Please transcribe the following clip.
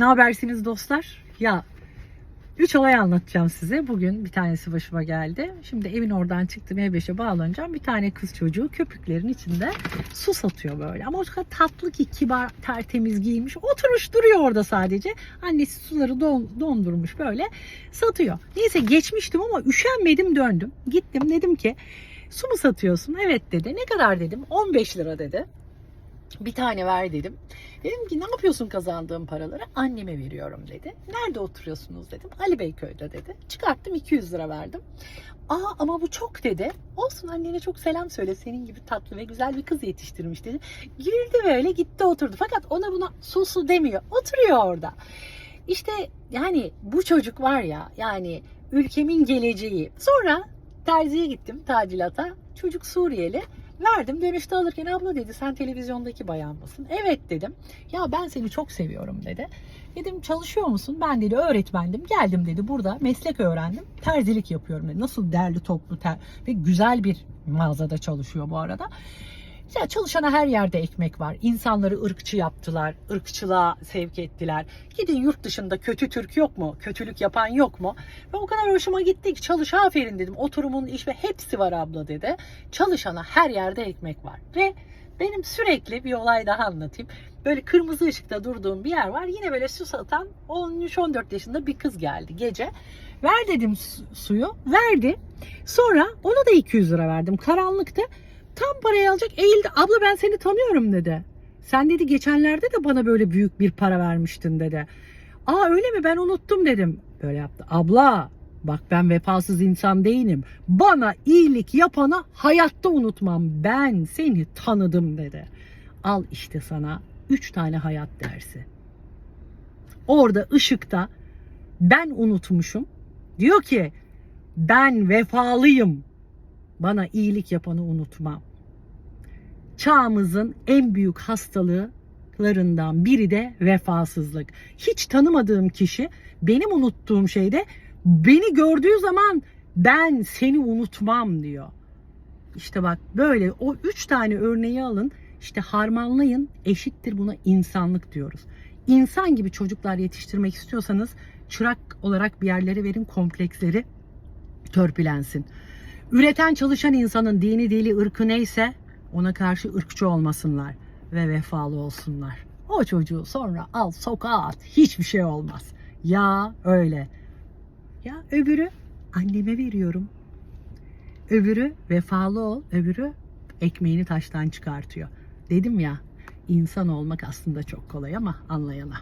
Ne habersiniz dostlar? Ya üç olay anlatacağım size. Bugün bir tanesi başıma geldi. Şimdi evin oradan çıktım E5'e bağlanacağım. Bir tane kız çocuğu köpüklerin içinde su satıyor böyle. Ama o kadar tatlı ki kibar tertemiz giymiş. Oturmuş duruyor orada sadece. Annesi suları don- dondurmuş böyle satıyor. Neyse geçmiştim ama üşenmedim döndüm. Gittim dedim ki su mu satıyorsun? Evet dedi. Ne kadar dedim? 15 lira dedi. Bir tane ver dedim. Dedim ki ne yapıyorsun kazandığım paraları? Anneme veriyorum dedi. Nerede oturuyorsunuz dedim. Ali Beyköy'de dedi. Çıkarttım 200 lira verdim. Aa ama bu çok dedi. Olsun annene çok selam söyle. Senin gibi tatlı ve güzel bir kız yetiştirmiş dedi. Güldü böyle gitti oturdu. Fakat ona buna su su demiyor. Oturuyor orada. İşte yani bu çocuk var ya yani ülkemin geleceği. Sonra terziye gittim tacilata. Çocuk Suriyeli. Verdim dönüşte alırken abla dedi sen televizyondaki bayan mısın? Evet dedim. Ya ben seni çok seviyorum dedi. Dedim çalışıyor musun? Ben dedi öğretmendim. Geldim dedi burada meslek öğrendim. Terzilik yapıyorum dedi. Nasıl derli toplu ter ve güzel bir mağazada çalışıyor bu arada. Ya çalışana her yerde ekmek var. İnsanları ırkçı yaptılar, ırkçılığa sevk ettiler. Gidin yurt dışında kötü Türk yok mu? Kötülük yapan yok mu? Ve o kadar hoşuma gitti ki çalış aferin dedim. Oturumun iş ve hepsi var abla dedi. Çalışana her yerde ekmek var. Ve benim sürekli bir olay daha anlatayım. Böyle kırmızı ışıkta durduğum bir yer var. Yine böyle su satan 13-14 yaşında bir kız geldi gece. Ver dedim su- suyu. Verdi. Sonra ona da 200 lira verdim. Karanlıkta. Tam parayı alacak eğildi. Abla ben seni tanıyorum dedi. Sen dedi geçenlerde de bana böyle büyük bir para vermiştin dedi. Aa öyle mi ben unuttum dedim. Böyle yaptı. Abla bak ben vefasız insan değilim. Bana iyilik yapana hayatta unutmam. Ben seni tanıdım dedi. Al işte sana üç tane hayat dersi. Orada ışıkta ben unutmuşum. Diyor ki ben vefalıyım. Bana iyilik yapanı unutmam. Çağımızın en büyük hastalıklarından biri de vefasızlık. Hiç tanımadığım kişi benim unuttuğum şeyde beni gördüğü zaman ben seni unutmam diyor. İşte bak böyle o üç tane örneği alın işte harmanlayın eşittir buna insanlık diyoruz. İnsan gibi çocuklar yetiştirmek istiyorsanız çırak olarak bir yerlere verin kompleksleri törpülensin. Üreten çalışan insanın dini dili ırkı neyse ona karşı ırkçı olmasınlar ve vefalı olsunlar. O çocuğu sonra al sokağa at hiçbir şey olmaz. Ya öyle. Ya öbürü anneme veriyorum. Öbürü vefalı ol, öbürü ekmeğini taştan çıkartıyor. Dedim ya insan olmak aslında çok kolay ama anlayana.